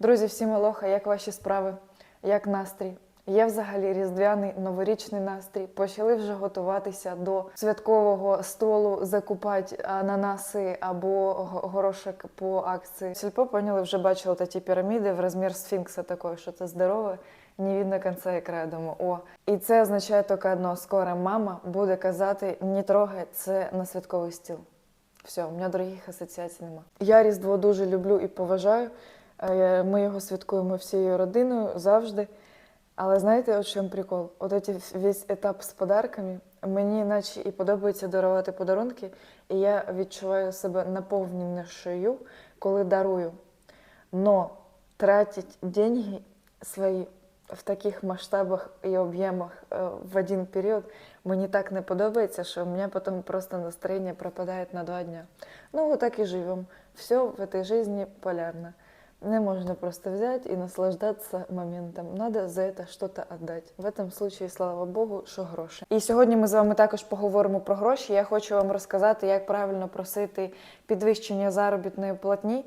Друзі, всім алоха, як ваші справи? Як настрій? Є взагалі різдвяний новорічний настрій. Почали вже готуватися до святкового столу, закупати ананаси або горошок по акції. Сільпо поняли, вже бачили ті піраміди в розмір сфінкса такої, що це здорове. Не видно кінця і краю. Думаю, о. І це означає тільки одно: скоро мама буде казати: не трогай це на святковий стіл. Все, у мене других асоціацій нема. Я Різдво дуже люблю і поважаю. Е, Ми його святкуємо всією родиною завжди. Але знаєте, от чому прикол? От цей весь етап з подарками, мені наче і подобається дарувати подарунки, і я відчуваю себе наповненішою, коли дарую. Но тратить деньги свої в таких масштабах і об'ємах е, в один період мені так не подобається, що у мене потім просто настроєння пропадає на два дня. Ну, так і живемо. Все в этой жизни полярно. Не можна просто взять і наслаждатися моментом. Надо за це щось віддати. В этом случае, слава Богу, що гроші. І сьогодні ми з вами також поговоримо про гроші. Я хочу вам розказати, як правильно просити підвищення заробітної платні.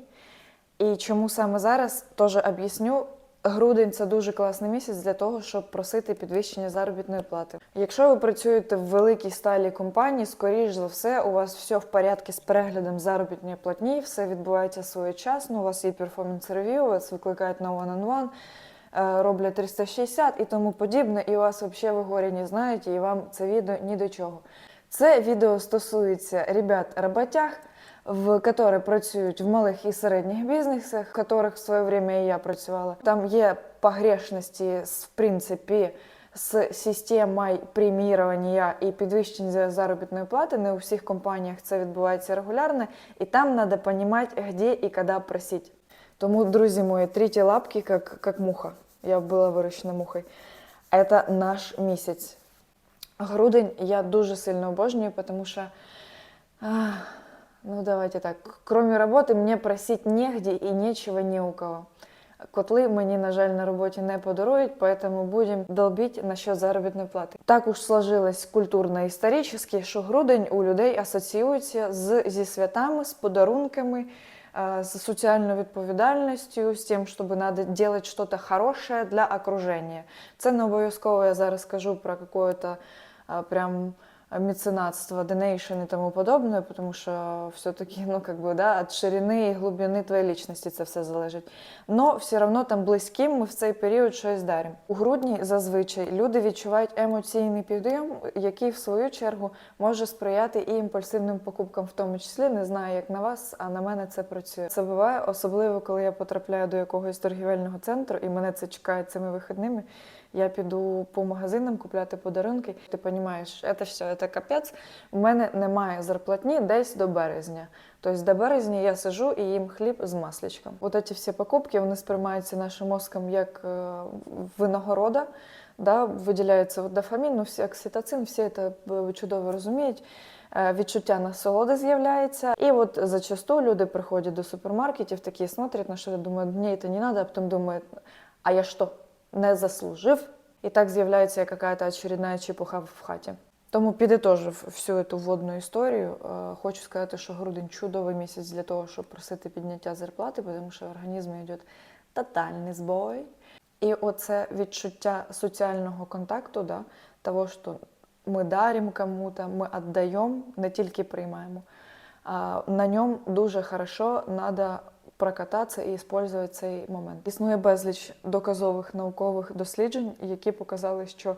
І чому саме зараз теж об'ясню. Грудень це дуже класний місяць для того, щоб просити підвищення заробітної плати. Якщо ви працюєте в великій сталій компанії, скоріш за все, у вас все в порядку з переглядом заробітної платні, все відбувається своєчасно, у вас є перформанс-рев'ю, вас викликають на one-on-one, е, роблять 360 і тому подібне, і у вас взагалі ви горі не і вам це відео ні до чого. Це відео стосується ребят роботяг, в які працюють в малих і середніх бізнесах, в яких в своє время і я працювала. Там є погрешності, з- в принципі, з системою премірування і підвищення заробітної плати. Не у всіх компаніях це відбувається регулярно, і там треба розуміти, де і коли просити. Тому, друзі мої, треті лапки, як, як муха. Я була вирощена мухою. Це наш місяць. Грудень я дуже сильно обожнюю, тому що, ах, ну давайте так, кроме роботи, мені просити негде і нічого ні у кого. Котли мені, на жаль, на роботі не подарують, поэтому будемо долбити насчет заробітної плати. Так уж сложилось культурно історично, що грудень у людей асоціюється з, зі святами, з подарунками, е, з соціальною відповідальністю, з тим, щоб треба робити щось хороше для окруження. Це не обов'язково я зараз скажу про какое-то а, прям Меценатство, донейшн и тому подобное, потому что все-таки, ну, как бы, да, от ширини і глибини твоєї лічності це все залежить. Но все одно там близьким ми в цей період щось даримо. У грудні зазвичай люди відчувають емоційний підйом, який в свою чергу може сприяти і імпульсивним покупкам, в тому числі. Не знаю, як на вас, а на мене це працює. Це буває, особливо коли я потрапляю до якогось торгівельного центру, і мене це чекає цими вихідними. Я піду по магазинам купляти подарунки. Ти розумієш, це все, це капець. У мене немає зарплатні десь до березня. Тобто до березня я сижу і їм хліб з масличком. От ці всі покупки вони сприймаються нашим мозком як е, винагорода. Да, виділяється дофамін, ну, всі окситоцин, всі це е, чудово розуміють. Е, Відчуття насолоди з'являється. І от зачасту люди приходять до супермаркетів, такі смотрять на що думають, мені це не треба, а потім думають, а я що, не заслужив? І так з'являється якась очередна чепуха в хаті. Тому підітожив всю цю вводну історію. е, Хочу сказати, що грудень чудовий місяць для того, щоб просити підняття зарплати, тому що в організмі йде тотальний збой. І оце відчуття соціального контакту, да, того, що ми даримо кому-то, ми віддаємо, не тільки приймаємо. На ньому дуже хорошо треба прокататися і використовувати цей момент. Існує безліч доказових наукових досліджень, які показали, що,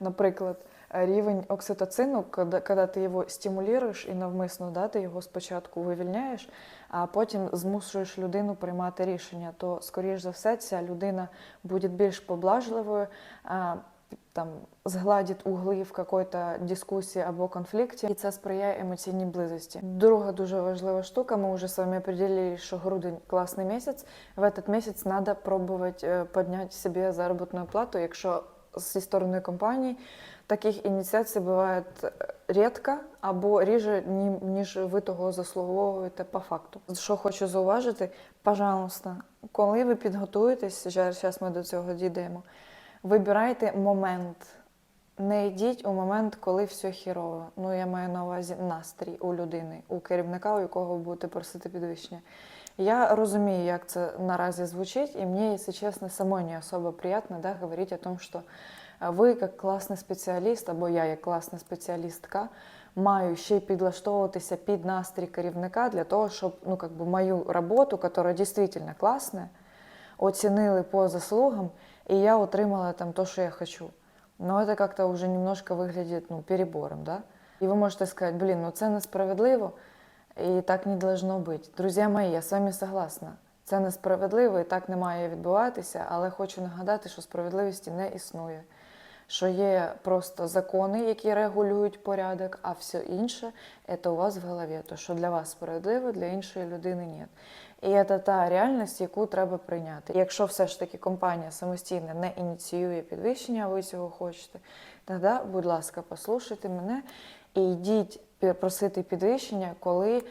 наприклад, рівень окситоцину, коли, ти його стимулюєш і навмисно да, ти його спочатку вивільняєш, а потім змушуєш людину приймати рішення, то, скоріш за все, ця людина буде більш поблажливою. Там згладить угли в какой-то дискусії або конфлікті, і це сприяє емоційній близості. Друга дуже важлива штука. Ми вже з вами що грудень класний місяць. В этот місяць треба пробувати е, підняти собі заробітну плату, якщо зі сторони компанії таких ініціацій буває рідко або ріже, ніж ви того заслуговуєте по факту. Що хочу зауважити, пожалуйста, коли ви підготуєтесь, зараз ми до цього дійдемо, вибирайте момент. Не йдіть у момент, коли все хірово. Ну, я маю на увазі настрій у людини, у керівника, у якого ви будете просити підвищення. Я розумію, як це наразі звучить, і мені, якщо чесно, самой не особо приємно да, говорити о том, що е, ви, як класний спеціаліст, або я, як класна спеціалістка, маю ще й підлаштовуватися під настрій керівника для того, щоб ну, как бы, мою роботу, яка дійсно класна, оцінили по заслугам, і я отримала там то, що я хочу. Но это как-то уже немножко выглядит ну, перебором, да? И вы можете сказать, блин, ну це несправедливо, і так не должно бути. Друзі мої, я з вами согласна. Це несправедливо і так не має відбуватися, але хочу нагадати, що справедливості не існує. Що є просто закони, які регулюють порядок, а все інше це у вас в голові. То, що для вас справедливо, для іншої людини ні. І це та реальність, яку треба прийняти. Якщо все ж таки компанія самостійно не ініціює підвищення, а ви цього хочете, тоді, будь ласка, послухайте мене і йдіть просити підвищення, коли е,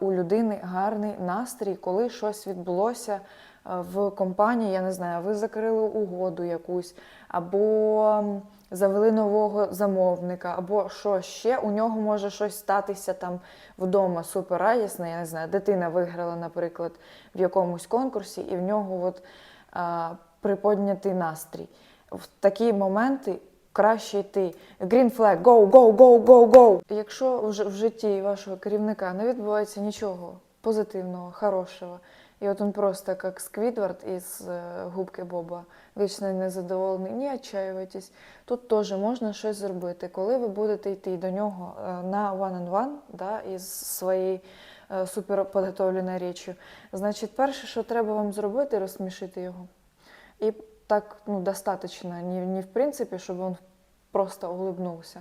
у людини гарний настрій, коли щось відбулося в компанії, я не знаю, ви закрили угоду якусь, або завели нового замовника, або що ще, у нього може щось статися там вдома суперрадісне, я не знаю, дитина виграла, наприклад, в якомусь конкурсі, і в нього от, а, приподнятий настрій. В такі моменти краще йти. Green flag, go, go, go, go, go. Якщо в житті вашого керівника не відбувається нічого позитивного, хорошого, і от він просто як Сквідвард із е, губки Боба, вічно незадоволений, не отчаювайтесь. Тут теж можна щось зробити. Коли ви будете йти до нього е, на one-on-one да, із своєю е, суперподготовленою річчю, значить, перше, що треба вам зробити, розсмішити його. І так ну, достаточно, не, не в принципі, щоб він просто улыбнувся.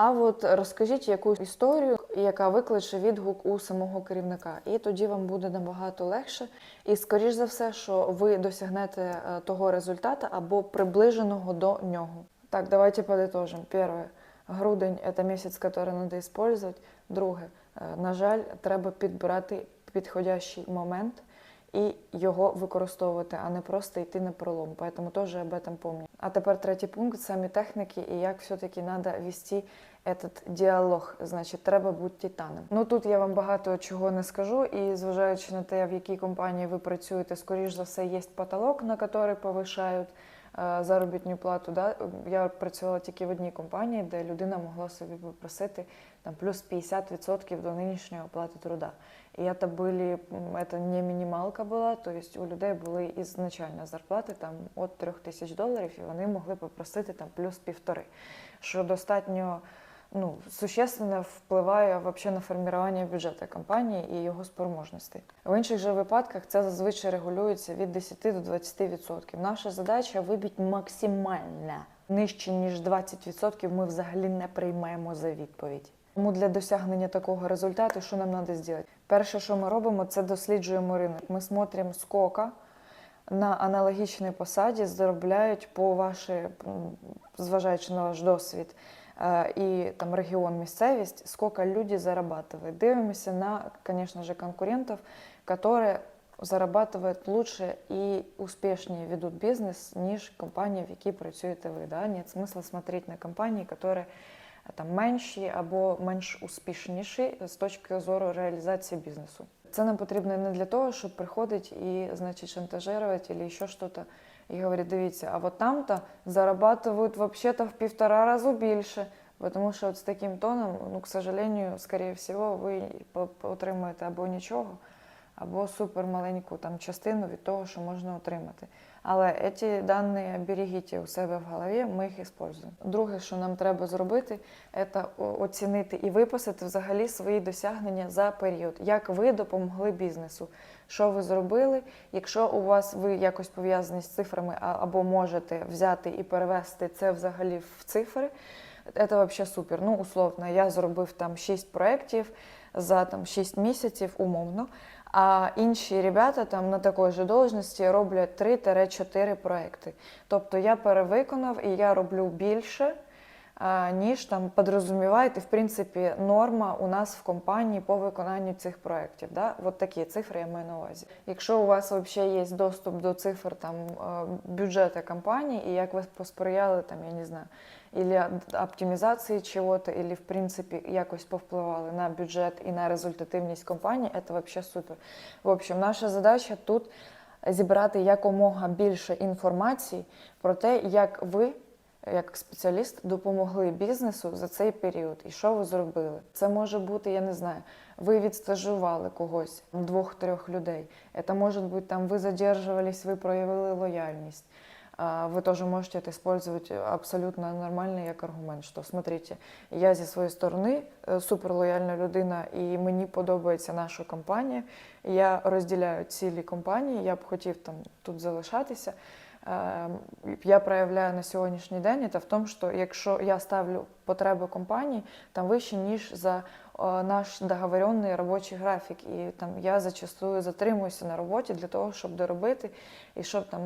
А от розкажіть якусь історію, яка викличе відгук у самого керівника. І тоді вам буде набагато легше. І скоріш за все, що ви досягнете е, того результату або приближеного до нього. Так, давайте подытожим. Перше. Грудень це місяць, який треба використовувати. Друге, е, на жаль, треба підбирати підходящий момент і його використовувати, а не просто йти на пролом. Поэтому теж об этом помню. А тепер третій пункт самі техніки і як все-таки треба вести этот діалог. Значить, треба бути титаном. Ну тут я вам багато чого не скажу, і зважаючи на те, в якій компанії ви працюєте, скоріш за все, є потолок, на який повишають е, заробітну плату. Да? Я працювала тільки в одній компанії, де людина могла собі попросити там плюс 50% до нинішньої оплати труда. И это были, м, это не мінімалка була, то есть у людей були ізначально зарплати там от 3 тисяч доларів, і вони могли попросити там плюс півтори, що достатньо ну, существенно впливає вообще на формування бюджету компанії і його спроможностей. В інших же випадках це зазвичай регулюється від 10 до 20%. Наша задача вибити максимально нижче ніж 20% ми взагалі не приймемо за відповідь. Тому для досягнення такого результату, що нам треба зробити? Перше, що ми робимо, це досліджуємо ринок. Ми смотримо скільки на аналогічній посаді заробляють по вашій, зважаючи на ваш досвід е, і там регіон, місцевість, скільки люди зарабатывают. Дивимося на, звісно ж, конкурентів, які зарабатывают лучше і успішніше ведуть бізнес, ніж компанії, в якій працюєте ви. Да? Нет смисла смотреть на компанії, які там менші або менш успішніші з точки зору реалізації бізнесу. Це нам потрібно не для того, щоб приходити і, значить, шантажувати або ще щось, і говорить, дивіться, а от там-то зарабатывают вообще-то в півтора разу більше. Тому що от з таким тоном, ну, к сожалению, скорее всего, ви отримаєте або нічого, або супермаленьку там частину від того, що можна отримати. Але ці дані берегіть у себе в голові, ми їх використовуємо. Друге, що нам треба зробити, це оцінити і виписати взагалі свої досягнення за період. Як ви допомогли бізнесу? Що ви зробили? Якщо у вас ви якось пов'язані з цифрами, або можете взяти і перевести це взагалі в цифри, це взагалі супер. Ну, условно, я зробив там 6 проєктів за там 6 місяців умовно. А інші ребята там на такій же должності роблять 3-4 проекти. Тобто я перевиконав і я роблю більше, ніж там подрозуміваєте, в принципі, норма у нас в компанії по виконанню цих проєктів. Да? От такі цифри я маю на увазі. Якщо у вас взагалі є доступ до цифр там, е, бюджету компанії, і як ви посприяли, там, я не знаю, или оптимізації чого-то, или в принципі якось повпливали на бюджет і на результативність компанії, це вообще супер. В общем, наша задача тут зібрати якомога більше інформації про те, як ви, як спеціаліст, допомогли бізнесу за цей період і що ви зробили. Це може бути, я не знаю, ви відстажували когось, двох-трьох людей. Це може бути там, ви задержувались, ви проявили лояльність. Вы тоже можете это использовать абсолютно нормально як аргумент. Що смотрите, я зі своєї сторони е, суперлояльна людина, і мені подобається наша компанія. Я розділяю цілі компанії, я б хотів там тут залишатися. Е, Я проявляю на сьогоднішній день це в тому, що якщо я ставлю потреби компанії там вище, ніж за е, наш договоренний робочий графік, і там я зачастую затримуюся на роботі для того, щоб доробити і щоб там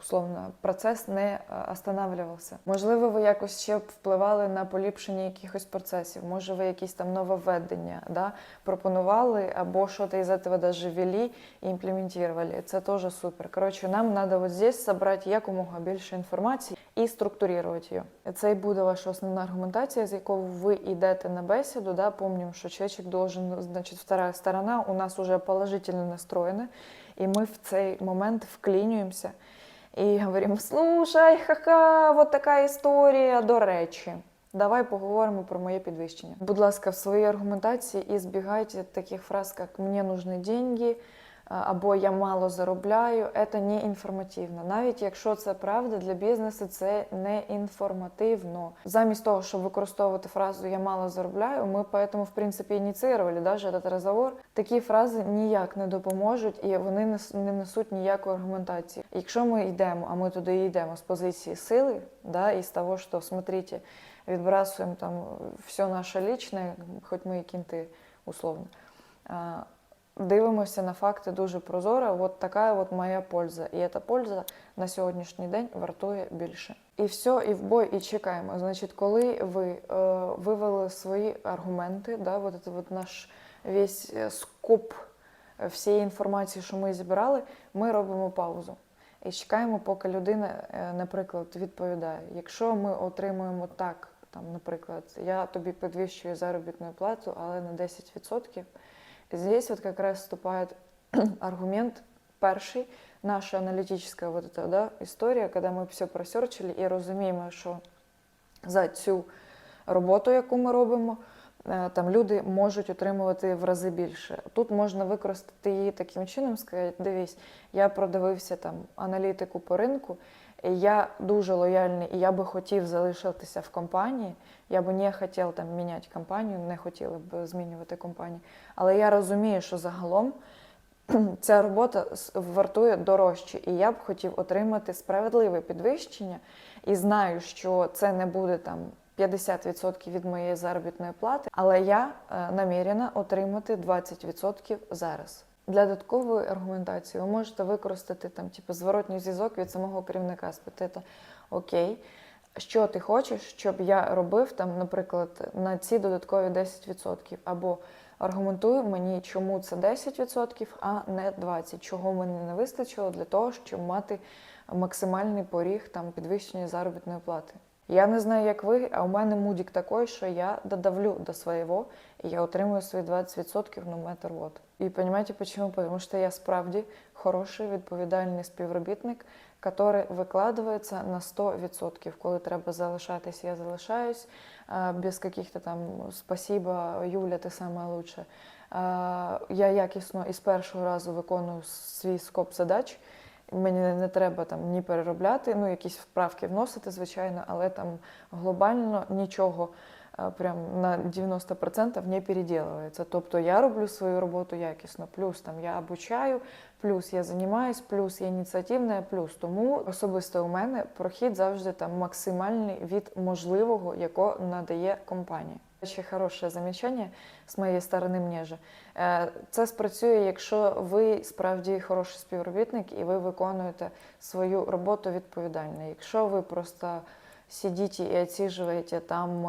условно процес не е, останавливався. Можливо, ви якось ще впливали на поліпшення якихось процесів. Може, ви якісь там нововведення да, пропонували, або щось із цього даже ввели і імплементували. Це теж супер. Коротше, нам треба от здесь зібрати якомога більше інформації і структурувати її. Це і буде ваша основна аргументація, з якою ви йдете на бесіду. Да, помним, що чоловік должен, значить, вторая сторона у нас уже положительно настроєна, і ми в цей момент вклінюємося і говорим, слушай, ха-ха, от така історія, до речі. Давай поговоримо про моє підвищення. Будь ласка, в своїй аргументації і збігайте таких фраз, як «мені нужні деньги», або я мало заробляю, це не інформативно. Навіть якщо це правда, для бізнесу це не інформативно. Замість того, щоб використовувати фразу Я мало заробляю, ми поэтому, в принципі, ініціювали даже этот розговор. Такі фрази ніяк не допоможуть і вони не несуть ніякої аргументації. Якщо ми йдемо, а ми туди йдемо з позиції сили, да, і з того, що смотрите, відбрасуємо там все наше лічне, хоч ми і кінти условно дивимося на факти дуже прозоро. От така от моя польза. І ця польза на сьогоднішній день вартує більше. І все, і в бой, і чекаємо. Значить, коли ви е, вивели свої аргументи, да, от це от наш весь скоп всієї інформації, що ми зібрали, ми робимо паузу. І чекаємо, поки людина, е, наприклад, відповідає. Якщо ми отримуємо так, там, наприклад, я тобі підвищую заробітну плату, але на 10%, Здесь вот как раз вступает аргумент перший, наша аналітична вот эта, да, історія, коли ми все просерчили і розуміємо, що за цю роботу, яку ми робимо, е, там люди можуть отримувати в рази більше. Тут можна використати її таким чином, сказати, дивись, я продивився там аналітику по ринку, я дуже лояльний, і я би хотів залишитися в компанії. Я би не хотів там міняти компанію, не хотіла б змінювати компанію. Але я розумію, що загалом ця робота вартує дорожче, і я б хотів отримати справедливе підвищення і знаю, що це не буде там 50% від моєї заробітної плати, але я е, намірена отримати 20% зараз. Для додаткової аргументації. Ви можете використати там, типу, зворотній зв'язок від самого керівника, спитати Окей, що ти хочеш, щоб я робив, там, наприклад, на ці додаткові 10%, або аргументуй мені, чому це 10%, а не 20%, чого мені не вистачило для того, щоб мати максимальний поріг там, підвищення заробітної плати. Я не знаю, як ви, а у мене мудік такий, що я додавлю до свого, і я отримую свої 20% no matter what. І розумієте, чому? Тому що я справді хороший, відповідальний співробітник, який викладається на 100%. Коли треба залишатись, я залишаюсь без яких-то там спасіба, Юля, ти саме лучше. Я якісно і з першого разу виконую свій скоп задач. Мені не треба там ні переробляти, ну якісь вправки вносити, звичайно, але там глобально нічого прям на 90% не переділується. Тобто я роблю свою роботу якісно, плюс там я обучаю, плюс я займаюсь, плюс я ініціативна, плюс тому особисто у мене прохід завжди там максимальний від можливого, яко надає компанія. Ще хороше замічання з моєї сторони мені же. Це спрацює, якщо ви справді хороший співробітник і ви виконуєте свою роботу відповідально. Якщо ви просто сидите и отсиживаете там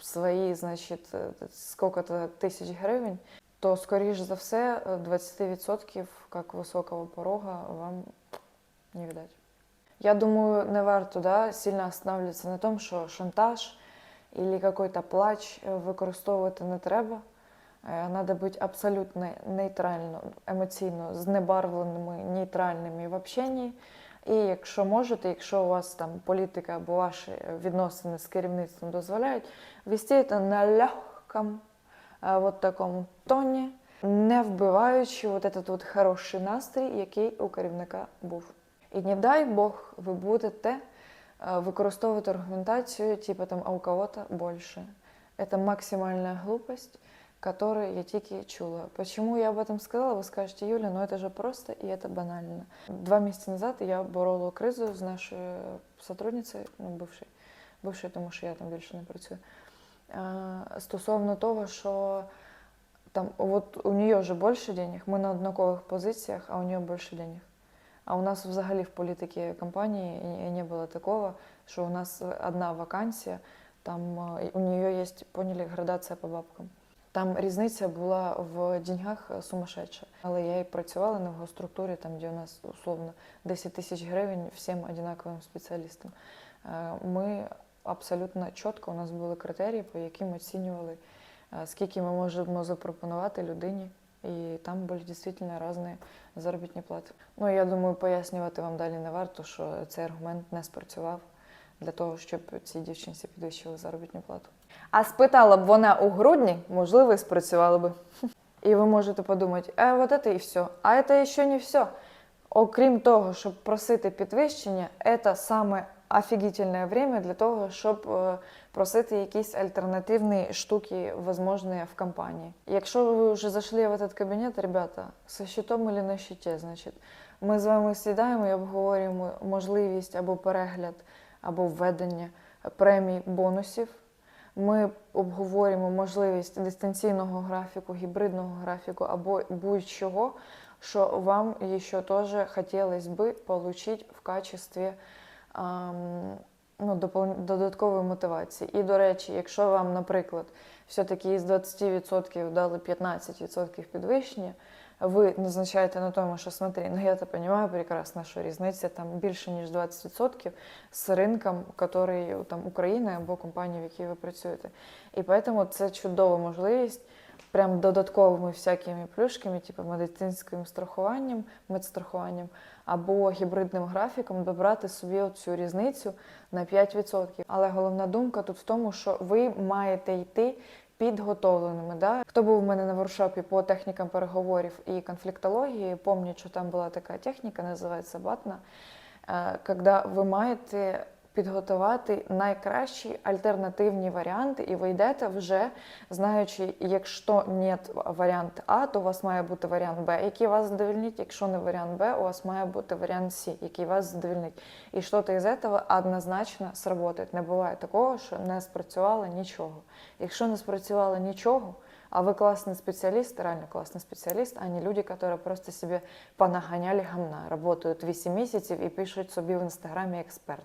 свої, значить, сколько-то тисяч гривень, то, скоріш за все, 20% як високого порога вам не видать. Я думаю, не варто да, сильно останавливатися на тому, що шантаж або какой-то плач е, використовувати не треба. Треба бути абсолютно нейтрально, емоційно знебарвленими, нейтральними в общенні. І якщо можете, якщо у вас там політика або ваші відносини з керівництвом дозволяють, вести це на легкому е, от такому тоні, не вбиваючи от этот от хороший настрій, який у керівника був. І не дай Бог, ви будете е, використовувати аргументацію, типу там, а у кого-то більше. Это максимальная глупость, которую я тільки чула. Почему я об этом сказала, вы скажете, Юля, ну это же просто и это банально. Два месяца назад я борола кризу з нашою сотрудницею, ну, бывшей, бывшей, тому що я там більше не працюю, е, стосовно того, що там, от у нее же більше денег, ми на однакових позиціях, а у нее більше денег. А у нас взагалі в політиці компанії не було такого, що у нас одна вакансія, там е, у нее є, поняли, градація по бабкам. Там різниця була в деньгах сумасшедша. Але я і працювала в госструктурі, там, де у нас условно 10 тисяч гривень всім однаковим спеціалістам. Е, Ми абсолютно чітко, у нас були критерії, по яким оцінювали, е, скільки ми можемо запропонувати людині. І там були дійсно різні заробітні плати. Ну, я думаю, пояснювати вам далі не варто, що цей аргумент не спрацював для того, щоб цій дівчинці підвищили заробітну плату. А спитала б вона у грудні, можливо, і спрацювала би. І ви можете подумати, а от це і все. А це ще не все. Окрім того, щоб просити підвищення, це саме офігітельне время для того, щоб е, просити якісь альтернативні штуки, возможні в компанії. Якщо ви вже зайшли в этот кабінет, ребята, со щитом или на щиті, значить, ми з вами сідаємо і обговорюємо можливість або перегляд, або введення премій бонусів. Ми обговорюємо можливість дистанційного графіку, гібридного графіку або будь-чого, що вам ще теж хотілося би отримати в качестві ну, додаткової мотивації. І, до речі, якщо вам, наприклад, все-таки із 20% дали 15% підвищення, ви назначаєте на тому, що смотри, ну я розумію прекрасно, що різниця там більше, ніж 20% з ринком, який там України або компанії, в якій ви працюєте. І тому це чудова можливість прям додатковими всякими плюшками, типу медицинським страхуванням, медстрахуванням або гібридним графіком добрати собі цю різницю на 5%. Але головна думка тут в тому, що ви маєте йти підготовленими. Да? Хто був у мене на воршопі по технікам переговорів і конфліктології, пам'ятаю, що там була така техніка, називається батна, е, коли ви маєте підготувати найкращі альтернативні варіанти, і ви йдете вже знаючи, якщо нет варіант А, то у вас має бути варіант Б, який вас задовольнить. Якщо не варіант Б, у вас має бути варіант С, який вас задовольнить. І щось із цього однозначно сработає. Не буває такого, що не спрацювало нічого. Якщо не спрацювало нічого, а ви классный специалист, реально классный специалист, а не люди, которые просто себе понагоняли гамна, работають 8 місяців і пишуть собі в інстаграмі експерт.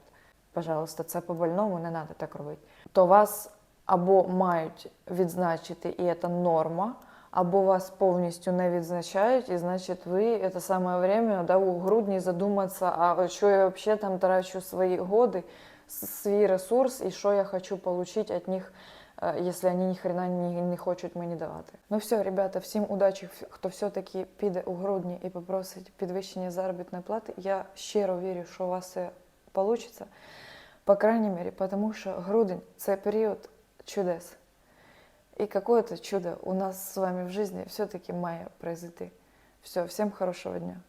Пожалуйста, це по-больному, не треба так робити. То вас або мають відзначити, і це норма, або вас повністю не відзначають, і значить ви це саме время да, у грудні задуматися, а що я взагалі там трачу свої годи, свій ресурс, і що я хочу отримати від них, е, якщо вони ні хрена не, не хочуть мені давати. Ну все, ребята, всім удачі, хто все-таки піде у грудні і попросить підвищення заробітної плати. Я щиро вірю, що у вас це вийде. По крайней мере, потому что грудень – це период чудес. И какое-то чудо у нас с вами в жизни все-таки має произойти. Все, всем хорошего дня.